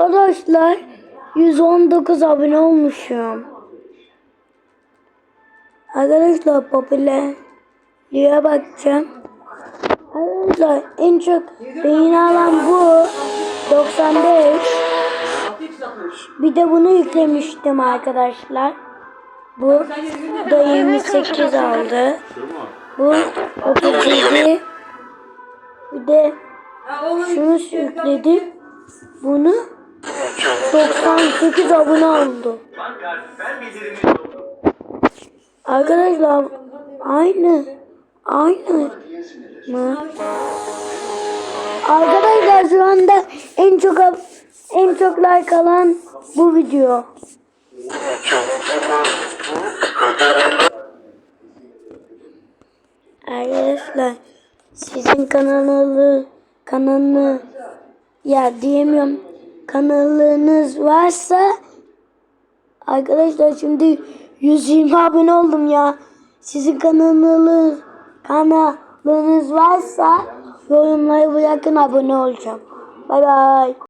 Arkadaşlar 119 abone olmuşum. Arkadaşlar popülerliğe bakacağım. Arkadaşlar en çok beğeni alan bu 95. Bir de bunu yüklemiştim arkadaşlar. Bu da 28 aldı. Bu 37. Bir de şunu yükledim. Bunu 98 abone oldu. Arkadaşlar aynı aynı mı? Arkadaşlar şu anda en çok en çok like alan bu video. Arkadaşlar sizin kanalı kanalı ya diyemiyorum kanalınız varsa arkadaşlar şimdi 120 abone oldum ya. Sizin kanalınız kanalınız varsa yorumları bırakın abone olacağım. Bay bay.